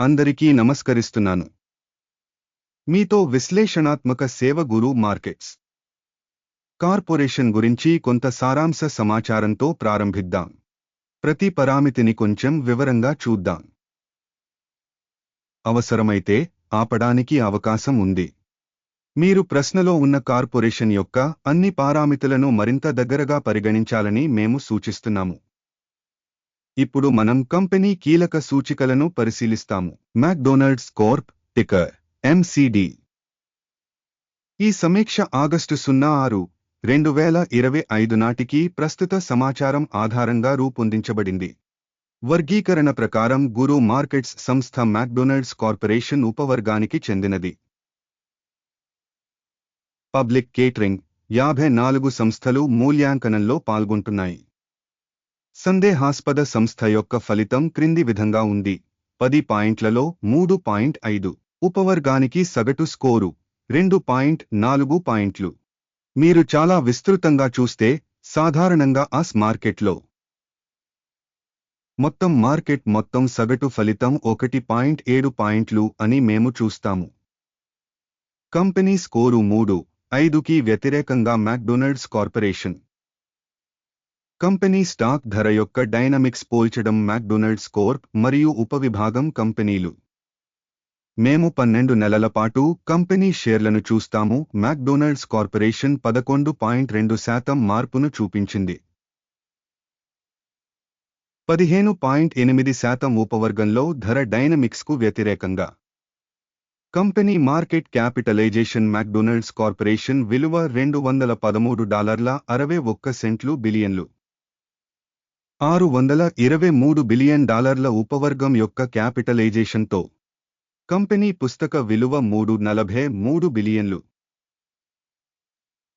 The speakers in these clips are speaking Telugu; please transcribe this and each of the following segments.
అందరికీ నమస్కరిస్తున్నాను. మీతో విశ్లేషణాత్మక సేవ గురు మార్కెట్స్ కార్పొరేషన్ గురించి కొంత సారాంశ సమాచారంతో ప్రారంభిద్దాం. ప్రతి పరామితిని కొంచెం వివరంగా చూద్దాం. అవసరమైతే ఆపడానికి అవకాశం ఉంది. మీరు ప్రశ్నలో ఉన్న కార్పొరేషన్ యొక్క అన్ని పారామితులను మరింత దగ్గరగా పరిగణించాలని మేము సూచిస్తున్నాము. ఇప్పుడు మనం కంపెనీ కీలక సూచికలను పరిశీలిస్తాము. మ్యాక్డొనాల్డ్స్ కార్ప్ టికర్ ఎంసిడి ఈ సమీక్ష ఆగస్టు సున్నా ఆరు రెండు వేల ఇరవై ఐదు నాటికి ప్రస్తుత సమాచారం ఆధారంగా రూపొందించబడింది. వర్గీకరణ ప్రకారం గురు మార్కెట్స్ సంస్థ మ్యాక్డొనాల్డ్స్ కార్పొరేషన్ ఉపవర్గానికి చెందినది. పబ్లిక్ కేటరింగ్ యాభై నాలుగు సంస్థలు మూల్యాంకనంలో పాల్గొంటున్నాయి. సందేహాస్పద సంస్థ యొక్క ఫలితం క్రింది విధంగా ఉంది. పది పాయింట్లలో మూడు పాయింట్ ఐదు. ఉపవర్గానికి సగటు స్కోరు. రెండు పాయింట్ నాలుగు పాయింట్లు. మీరు చాలా విస్తృతంగా చూస్తే సాధారణంగా ఆస్ మార్కెట్లో. మొత్తం మార్కెట్ మొత్తం సగటు ఫలితం ఒకటి పాయింట్ ఏడు పాయింట్లు అని మేము చూస్తాము. కంపెనీ స్కోరు మూడు. ఐదుకి వ్యతిరేకంగా మ్యాక్డొనాల్డ్స్ కార్పొరేషన్ కంపెనీ స్టాక్ ధర యొక్క డైనమిక్స్ పోల్చడం మ్యాక్డొనాల్డ్స్ కోర్ప్ మరియు ఉపవిభాగం కంపెనీలు. మేము పన్నెండు నెలల పాటు కంపెనీ షేర్లను చూస్తాము. మ్యాక్డొనాల్డ్స్ కార్పొరేషన్ పదకొండు పాయింట్ రెండు శాతం మార్పును చూపించింది. పదిహేను పాయింట్ ఎనిమిది శాతం ఉపవర్గంలో ధర డైనమిక్స్కు వ్యతిరేకంగా. Company market capitalization McDonald's corporation విలువ రెండు వందల పదమూడు డాలర్ల అరవై ఒక్క సెంట్లు బిలియన్లు. ఆరు వందల ఇరవై మూడు బిలియన్ డాలర్ల ఉపవర్గం యొక్క క్యాపిటలైజేషన్తో కంపెనీ పుస్తక విలువ మూడు నలభై మూడు బిలియన్లు.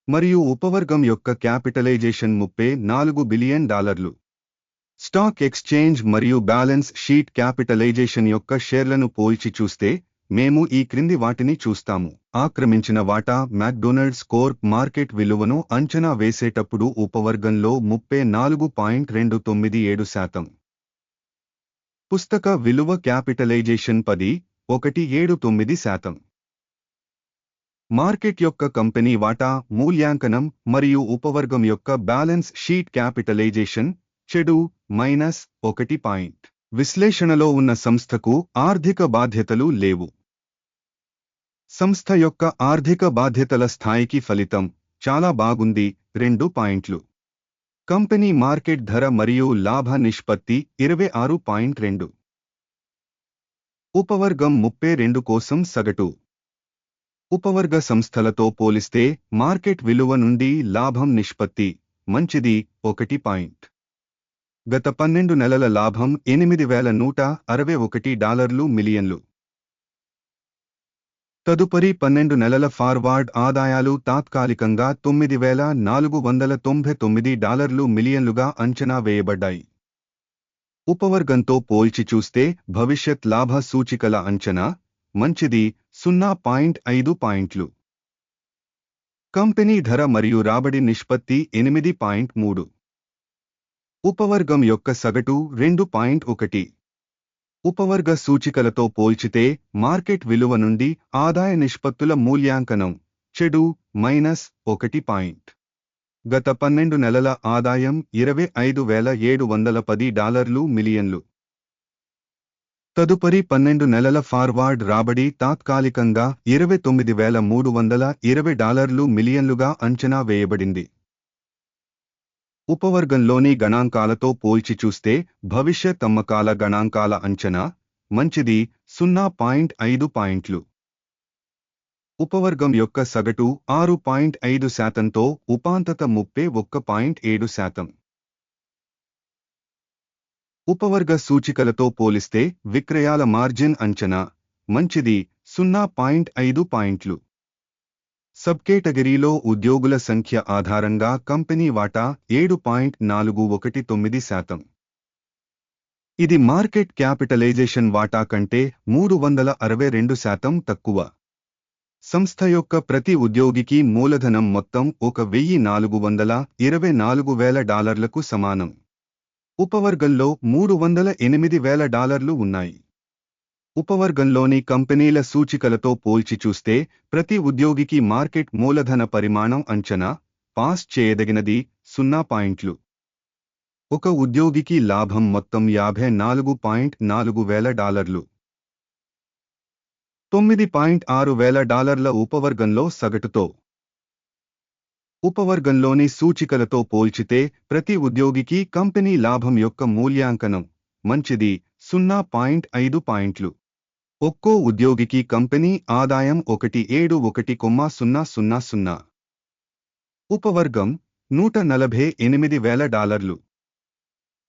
మరియు ఉపవర్గం యొక్క క్యాపిటలైజేషన్ ముప్పై నాలుగు బిలియన్ డాలర్లు. స్టాక్ ఎక్స్చేంజ్ మరియు బ్యాలెన్స్ షీట్ క్యాపిటలైజేషన్ యొక్క షేర్లను పోల్చి చూస్తే మేము ఈ క్రింది వాటిని చూస్తాము. ఆక్రమించిన వాటా మ్యాక్డొనాల్డ్స్ కోర్ప్ మార్కెట్ విలువను అంచనా వేసేటప్పుడు ఉపవర్గంలో ముప్పై నాలుగు పాయింట్ రెండు తొమ్మిది ఏడు శాతం. పుస్తక విలువ క్యాపిటలైజేషన్ పది ఒకటి ఏడు తొమ్మిది శాతం. మార్కెట్ యొక్క కంపెనీ వాటా మూల్యాంకనం మరియు ఉపవర్గం యొక్క బ్యాలెన్స్ షీట్ క్యాపిటలైజేషన్ చెడు మైనస్ ఒకటి పాయింట్. విశ్లేషణలో ఉన్న సంస్థకు ఆర్థిక బాధ్యతలు లేవు. సంస్థ యొక్క ఆర్థిక బాధ్యతల స్థాయికి ఫలితం చాలా బాగుంది. రెండు పాయింట్లు. కంపెనీ మార్కెట్ ధర మరియు లాభ నిష్పత్తి ఇరవై ఆరు పాయింట్ రెండు. ఉపవర్గం ముప్పై రెండు కోసం సగటు. ఉపవర్గ సంస్థలతో పోలిస్తే మార్కెట్ విలువ నుండి లాభం నిష్పత్తి మంచిది. ఒకటి పాయింట్. గత పన్నెండు నెలల లాభం ఎనిమిది వేల నూట అరవై ఒకటి డాలర్లు మిలియన్లు. తదుపరి పన్నెండు నెలల ఫార్వార్డ్ ఆదాయాలు తాత్కాలికంగా తొమ్మిది వేల నాలుగు వందల తొంభై తొమ్మిది డాలర్లు మిలియన్లుగా అంచనా వేయబడ్డాయి. ఉపవర్గంతో పోల్చి చూస్తే భవిష్యత్ లాభ సూచికల అంచనా మంచిది సున్నా పాయింట్ ఐదు పాయింట్లు. కంపెనీ ధర మరియు రాబడి నిష్పత్తి ఎనిమిది పాయింట్ మూడు. ఉపవర్గం యొక్క సగటు రెండు పాయింట్ ఒకటి. ఉపవర్గ సూచికలతో పోల్చితే మార్కెట్ విలువ నుండి ఆదాయ నిష్పత్తుల మూల్యాంకనం చెడు మైనస్ ఒకటి పాయింట్. గత పన్నెండు నెలల ఆదాయం ఇరవై ఐదు వేల ఏడు వందల పది డాలర్లు మిలియన్లు. తదుపరి పన్నెండు నెలల ఫార్వార్డ్ రాబడి తాత్కాలికంగా ఇరవై తొమ్మిది వేల మూడు వందల ఇరవై డాలర్లు మిలియన్లుగా అంచనా వేయబడింది. ఉపవర్గంలోని గణాంకాలతో పోల్చి చూస్తే భవిష్యత్ అమ్మకాల గణాంకాల అంచనా మంచిది సున్నా పాయింట్ ఐదు పాయింట్లు. ఉపవర్గం యొక్క సగటు ఆరు పాయింట్ ఐదు శాతంతో ఉపాంతత ముప్పై ఒక్క పాయింట్ ఏడు శాతం. ఉపవర్గ సూచికలతో పోలిస్తే విక్రయాల మార్జిన్ అంచనా మంచిది సున్నా పాయింట్ ఐదు పాయింట్లు. సబ్ కేటగిరీలో ఉద్యోగుల సంఖ్య ఆధారంగా కంపెనీ వాటా ఏడు పాయింట్ నాలుగు ఒకటి తొమ్మిది శాతం. ఇది మార్కెట్ క్యాపిటలైజేషన్ వాటా కంటే మూడు వందల అరవై రెండు శాతం తక్కువ. సంస్థ యొక్క ప్రతి ఉద్యోగికి మూలధనం మొత్తం ఒక వెయ్యి నాలుగు వందల ఇరవై నాలుగు వేల డాలర్లకు సమానం. ఉపవర్గంలో మూడు వందల ఎనిమిది వేల డాలర్లు ఉన్నాయి. ఉపవర్గంలోని కంపెనీల సూచికలతో పోల్చి చూస్తే ప్రతి ఉద్యోగికి మార్కెట్ మూలధన పరిమాణం అంచనా పాస్ చేయదగినది సున్నా పాయింట్లు. ఒక ఉద్యోగికి లాభం మొత్తం యాభై నాలుగు పాయింట్ నాలుగు వేల డాలర్లు. తొమ్మిది పాయింట్ ఆరు వేల డాలర్ల ఉపవర్గంలో సగటుతో. ఉపవర్గంలోని సూచికలతో పోల్చితే ప్రతి ఉద్యోగికి కంపెనీ లాభం యొక్క మూల్యాంకనం మంచిది సున్నా పాయింట్ ఐదు పాయింట్లు. ఒక్కో ఉద్యోగికి కంపెనీ ఆదాయం ఒకటి ఏడు ఒకటి కొమ్మ సున్నా సున్నా సున్నా. ఉపవర్గం నూట నలభై ఎనిమిది వేల డాలర్లు.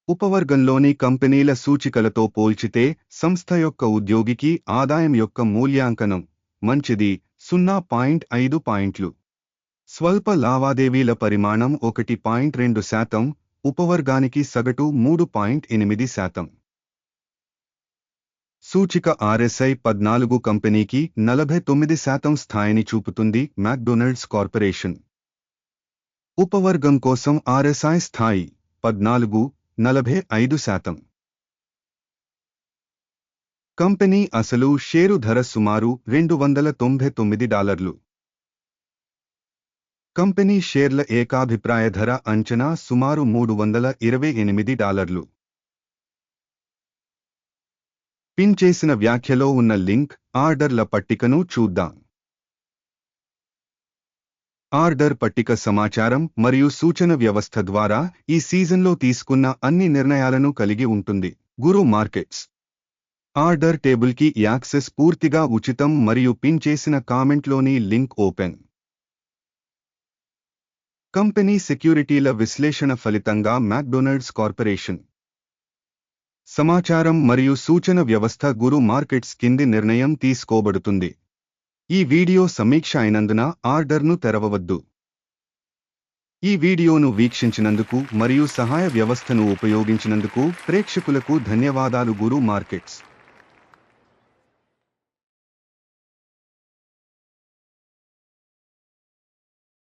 ఉపవర్గంలోని కంపెనీల సూచికలతో పోల్చితే సంస్థ యొక్క ఉద్యోగికి ఆదాయం యొక్క మూల్యాంకనం మంచిది సున్నా పాయింట్ ఐదు పాయింట్లు. స్వల్ప లావాదేవీల పరిమాణం ఒకటి పాయింట్ రెండు శాతం ఉపవర్గానికి సగటు మూడు పాయింట్ ఎనిమిది శాతం. సూచిక ఆర్ఎస్ఐ పద్నాలుగు కంపెనీకి నలభై తొమ్మిది శాతం స్థాయిని చూపుతుంది మ్యాక్డొనాల్డ్స్ కార్పొరేషన్ ఉపవర్గం కోసం ఆర్ఎస్ఐ స్థాయి పద్నాలుగు నలభై ఐదు శాతం. కంపెనీ అసలు షేరు ధర సుమారు రెండు వందల తొంభై తొమ్మిది డాలర్లు. కంపెనీ షేర్ల ఏకాభిప్రాయ ధర అంచనా సుమారు మూడు వందల ఇరవై ఎనిమిది డాలర్లు. పిన్ చేసిన వ్యాఖ్యలో ఉన్న లింక్ ఆర్డర్ల పట్టికను చూద్దాం. ఆర్డర్ పట్టిక సమాచారం మరియు సూచన వ్యవస్థ ద్వారా ఈ సీజన్లో తీసుకున్న అన్ని నిర్ణయాలను కలిగి ఉంటుంది. గురు మార్కెట్స్. ఆర్డర్ టేబుల్కి యాక్సెస్ పూర్తిగా ఉచితం మరియు పిన్ చేసిన కామెంట్లోని లింక్ ఓపెన్. కంపెనీ సెక్యూరిటీల విశ్లేషణ ఫలితంగా మ్యాక్డొనాల్డ్స్ కార్పొరేషన్. సమాచారం మరియు సూచన వ్యవస్థ గురు మార్కెట్స్ కింది నిర్ణయం తీసుకోబడుతుంది. ఈ వీడియో సమీక్ష అయినందున ఆర్డర్ను తెరవవద్దు. ఈ వీడియోను వీక్షించినందుకు మరియు సహాయ వ్యవస్థను ఉపయోగించినందుకు ప్రేక్షకులకు ధన్యవాదాలు గురు మార్కెట్స్.